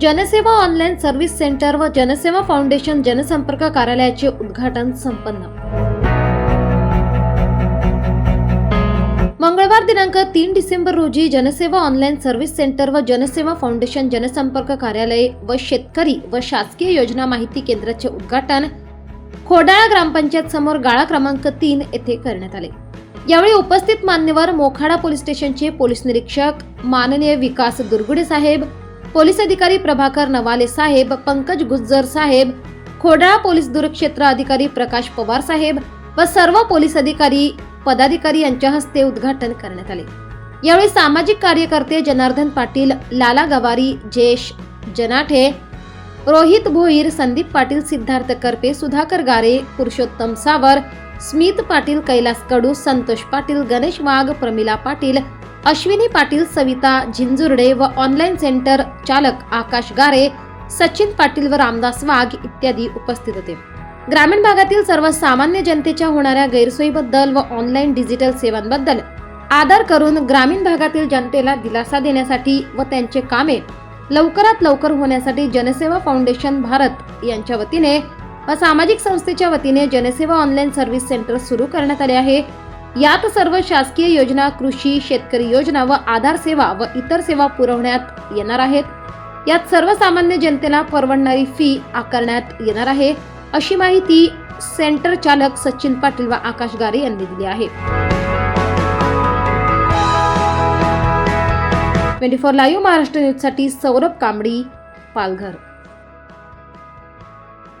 जनसेवा online service centre व जनसेवा फाउंडेशन जनसंपर्क कार्यालयाचे उद्घाटन संपन्न. मंगळवार दिनांक तीन डिसेंबर रोजी जनसेवा ऑनलाईन सर्व्हिस सेंटर व जनसेवा फाउंडेशन जनसंपर्क कार्यालय व शेतकरी व शासकीय योजना माहिती केंद्राचे उद्घाटन खोडाळा ग्रामपंचायत समोर गाळा क्रमांक तीन येथे करण्यात आले. यावेळी उपस्थित मान्यवर मोखाडा पोलीस स्टेशनचे पोलीस निरीक्षक माननीय विकास दुर्गुडे साहेब पोलीस अधिकारी प्रभाकर नवाले साहेब पंकज गुज्जर साहेब खोडाळा पोलीस दूरक्षेत्र अधिकारी प्रकाश पवार साहेब व सर्व पोलीस अधिकारी पदाधिकारी यांच्या हस्ते उद्घाटन करण्यात आले. यावेळी सामाजिक कार्यकर्ते जनार्दन पाटील लाला गवारी जेश जनाठे रोहित भोईर संदीप पाटील सिद्धार्थ करपे सुधाकर गारे पुरुषोत्तम सावर स्मित पाटील कैलास कडू संतोष पाटील गणेश वाघ प्रमिला पाटील अश्विनी पाटील सविता झिंजुर्डे व ऑनलाईन सेंटर चालक आकाश गारे सचिन पाटील व रामदास वाघ इत्यादी उपस्थित होते. ग्रामीण भागातील सर्वसामान्य जनतेच्या होणाऱ्या गैरसोयीबद्दल व ऑनलाईन डिजिटल सेवांबद्दल आदर करून ग्रामीण भागातील जनतेला दिलासा देण्यासाठी व त्यांचे कामे लवकरात लवकर होण्यासाठी जनसेवा फाउंडेशन भारत यांच्या वतीने व सामाजिक संस्थेच्या वतीने जनसेवा ऑनलाईन सर्व्हिस सेंटर सुरू करण्यात आले आहे. यात सर्व शासकीय योजना कृषी शेतकरी योजना व आधार सेवा व इतर सेवा पुरवण्यात येणार आहेत. यात सर्वसामान्य जनतेला परवडणारी फी आकारण्यात येणार आहे अशी माहिती सेंटर चालक सचिन पाटील व आकाश गारे यांनी दिली आहे. ट्वेंटी फोर लाईव्ह महाराष्ट्र न्यूजसाठी सौरभ कांबडी पालघर.